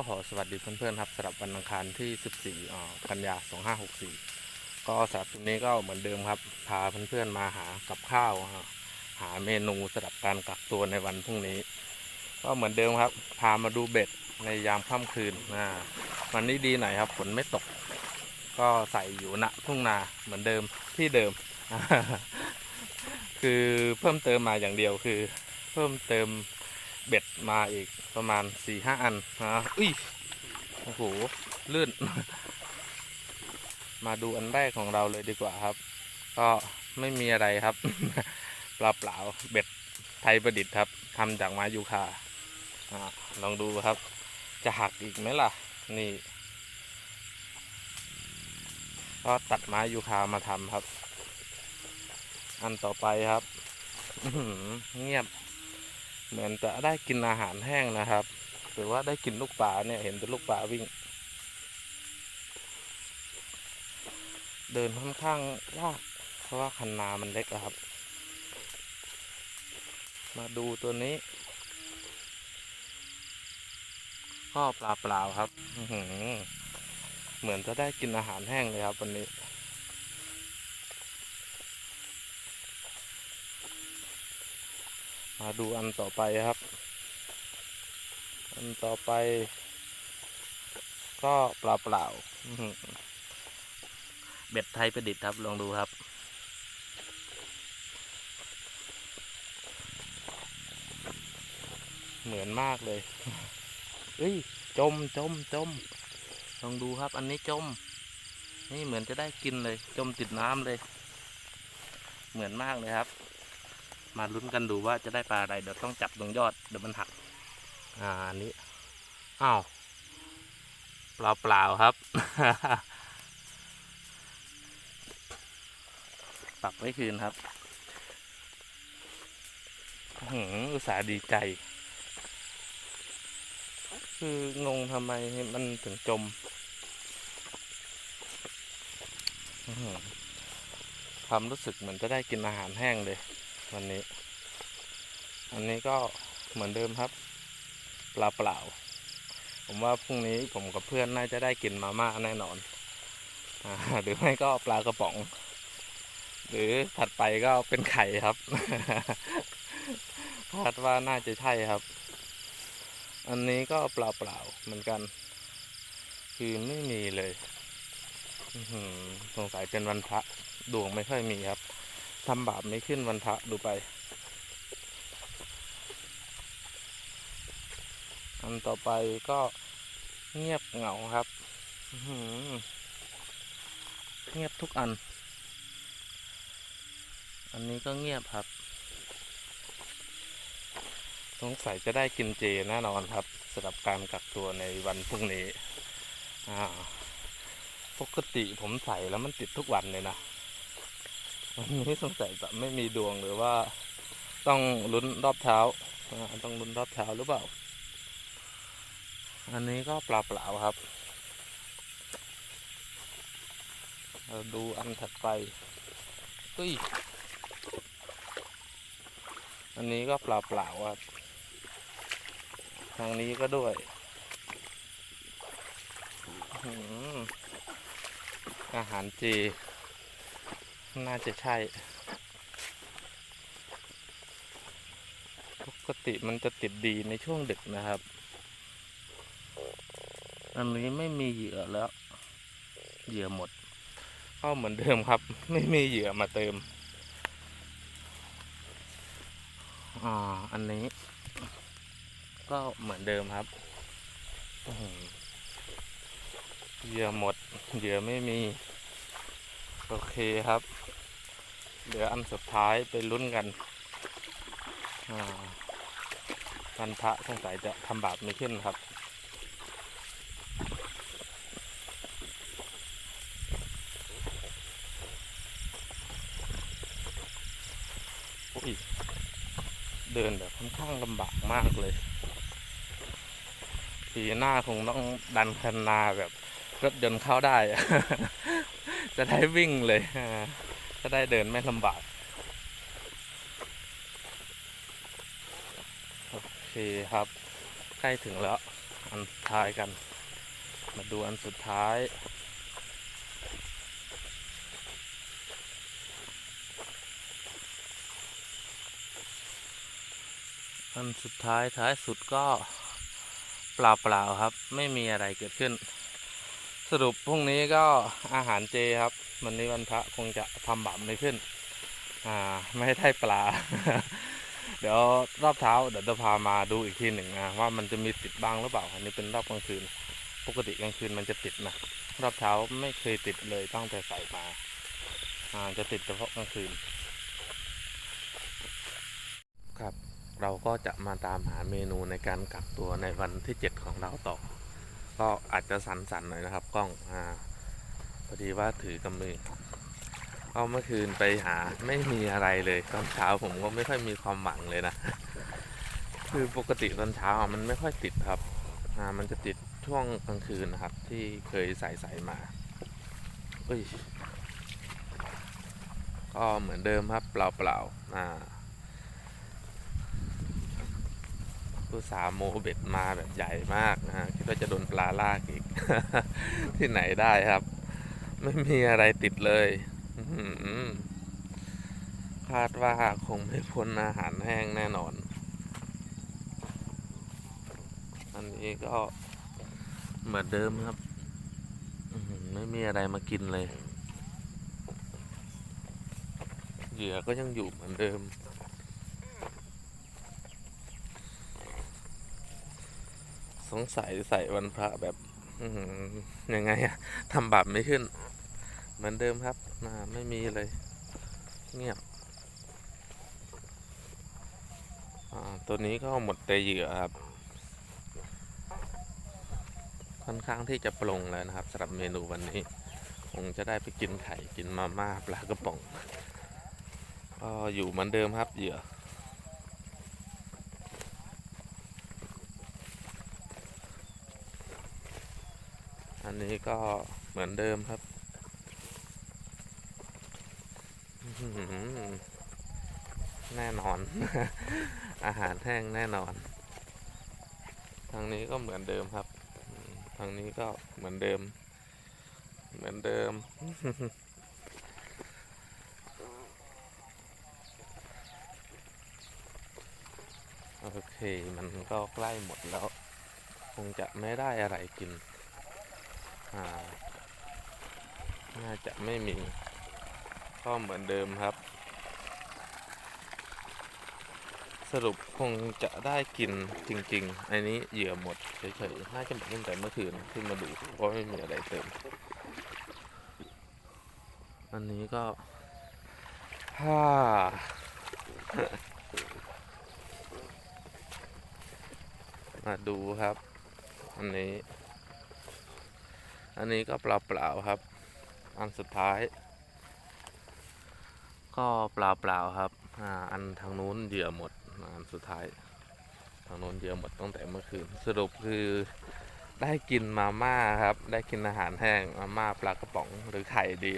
ก็ขอสวัสดีเพื่อนๆครับสำหรับวันอังคารที่ 14 กันยา 2564 ก็สำหรับวันนี้ก็เหมือนเดิมครับ พาเพื่อนๆมาหากับข้าว หาเมนูสำหรับการกักตัวในวันพรุ่งนี้ ก็เหมือนเดิมครับ พามาดูเบ็ดในยามค่ำคืนอ่าวันนี้ดีหน่อยครับฝนไม่ตก ก็ใส่อยู่ณทุ่งนาเหมือนเดิมที่เดิม คือเพิ่มเติมมาอย่างเดียวคือ เพิ่มเติม เบ็ดมาอีกประมาณสี่ห้าอันนะอุ้ยโอ้โหลื่น มาดูอันแรกของเราเลยดีกว่าครับ ก็ไม่มีอะไรครับเปล่าเปล่าๆเบ็ดไทยประดิษฐ์ครับทำจากไม้ยูคาอลองดูครับ จะหักอีกไหมล่ะ นี่ก็ตัดไม้ยูคามาทำครับ อันต่อไปครับเงียบ เหมือนจะได้กินอาหารแห้งนะครับ หรือว่าได้กินลูกปลาเนี่ยเห็นแต่ลูกปลาวิ่ง เดินค่อนข้างยากเพราะว่าคันนามันเล็กอะครับ มาดูตัวนี้ก็ปลาเปล่าครับเหมือนจะได้กินอาหารแห้งเลยครับวันนี้ มาดูอันต่อไปครับ อันต่อไป ก็เปล่าเปล่าๆเบ็ดไทยประดิษฐ์ครับลองดูครับเหมือนมากเลย เอ้ย จม จม จม ลองดูครับ อันนี้จม นี่เหมือนจะได้กินเลย จมติดน้ำเลย เหมือนมากเลยครับ มาลุ้นกันดูว่าจะได้ปลาอะไร เดี๋ยวต้องจับตรงยอดเดี๋ยวมันหัก อ่าอันนี้อ้าวเปล่าเปล่าๆครับ ปรับไว้คืนครับหืออุตส่าห์ดีใจ คืองงทำไมมันถึงจมความรู้สึกเหมือนจะได้กินอาหารแห้งเลย วันนี้ อันนี้ก็เหมือนเดิมครับปลาเปล่า ผมว่าพรุ่งนี้ผมกับเพื่อนน่าจะได้กินมาม่าแน่นอนอหรือไม่ก็ปลากระป๋อง หรือถัดไปก็เป็นไข่ครับคาดว่าน่าจะใช่ครับ อันนี้ก็เปล่าเปล่าเหมือนกัน คือไม่มีเลยสงสัยเป็นวันพระดวงไม่ค่อยมีครับทำบาปไม่ขึ้นวันพระดูไป อันต่อไปก็เงียบเหงาครับเงียบทุกอัน อันนี้ก็เงียบครับ สงสัยจะได้กินเจแน่นอนครับสำหรับการกักตัวในวันพรุ่งนี้ปกติผมใส่แล้วมันติดทุกวันเลยนะ วันนี้สงสัยจะไม่มีดวงหรือว่า ต้องลุ้นรอบเช้าต้องลุ้นรอบเช้าหรือเปล่า อันนี้ก็เปล่าๆครับ เราดูอันถัดไปเฮ้ยอันนี้ก็เปล่าๆครับ ทางนี้ก็ด้วยอาหารเจน่าจะใช่ ปกติมันจะติดดีในช่วงดึกนะครับ อันนี้ไม่มีเหยื่อแล้ว เหยื่อหมดก็เหมือนเดิมครับ ไม่มีเหยื่อมาเติมอ่าอันนี้ ก็เหมือนเดิมครับเหยื่อหมด เหยื่อไม่มี โอเคครับ เหลืออันสุดท้ายไปลุ้นกันอ่าวันพระสงสัยจะทำบาปไม่ขึ้นครับ ยเดินแบบค่อนข้างลำบากมากเลย ปีหน้าคงต้องดันคันนาแบบรถยนต์เข้าได้ จะได้วิ่งเลย จะได้เดินไม่ลำบาก โอเคครับ ใกล้ถึงแล้ว อันท้ายกัน มาดูอันสุดท้าย อันสุดท้ายท้ายสุดก็เปล่าเปล่าๆครับ ไม่มีอะไรเกิดขึ้น สรุปพรุ่งนี้ก็อาหารเจครับวันนี้วันพระคงจะทำบาปไม่ขึ้น อ่า ไม่ได้ปลา เดี๋ยวรอบเช้าเดี๋ยวจะพามาดูอีกทีหนึ่งนะว่ามันจะมีติดบ้างหรือเปล่า อันนี้เป็นรอบกลางคืน ปกติกลางคืนมันจะติดนะรอบเช้าไม่เคยติดเลยตั้งแต่ใส่มา อ่า จะติดเฉพาะกลางคืนครับ เราก็จะมาตามหาเมนูในการกักตัวในวันที่ 7 ของเราต่อ ก็อาจจะสั่นๆหน่อยนะครับกล้องอ่าพอดีว่าถือกำมือเอาเมื่อคืนไปหาไม่มีอะไรเลยตอนเช้าผมก็ไม่ค่อยมีความหวังเลยนะ คือปกติตอนเช้ามันไม่ค่อยติดครับอ่ามันจะติดช่วงกลางคืนนะครับ ที่เคยใส่ใส่มาเอ้ยก็เหมือนเดิมครับเปล่าๆอ่า ผู้สาโมเบ็ดมาแบบใหญ่มากนะฮะคิดว่าจะโดนปลาลากอีก ที่ไหนได้ครับ ไม่มีอะไรติดเลยคาดว่าคงไม่พ้นอาหารแห้งแน่นอน อันนี้ก็เหมือนเดิมครับ ไม่มีอะไรมากินเลย เหยื่อก็ยังอยู่เหมือนเดิม สงสัยใส่วันพระแบบยังไงอะทำบาปไม่ขึ้น เหมือนเดิมครับอ่าไม่มีเลย เงียบตัวนี้ก็หมดแต่เหยื่อครับ ค่อนข้างที่จะปรงแล้วนะครับสำหรับเมนูวันนี้คงจะได้ไปกินไข่กินมาม่าปลากระป๋องก็อยู่เหมือนเดิมครับเหยื่อ อันนี้ก็เหมือนเดิมครับแน่นอน อาหารแห้งแน่นอน ทางนี้ก็เหมือนเดิมครับ ทางนี้ก็เหมือนเดิม เหมือนเดิม โอเค มันก็ใกล้หมดแล้ว คงจะไม่ได้อะไรกิน น่าจะไม่มีก็เหมือนเดิมครับ สรุปคงจะได้กินจริง ๆ อันนี้เหยื่อหมดเฉยๆน่าจะหมดตั้งแต่เมื่อคืนที่มาดูเพราไม่มีอะไรเติม อันนี้ก็ฮ่ามาดูครับ อันนี้ อันนี้ก็เปล่าๆครับ อันสุดท้าย ก็เปล่าๆครับอ่าอันทางนู้นเหยื่อหมดอันสุดท้าย ทางนู้นเหยื่อหมดตั้งแต่เมื่อคืนสรุปคือได้กินมาม่าครับ ได้กินอาหารแห้งมาม่าปลากระป๋องหรือไข่ดี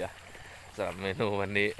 สำหรับเมนูวันนี้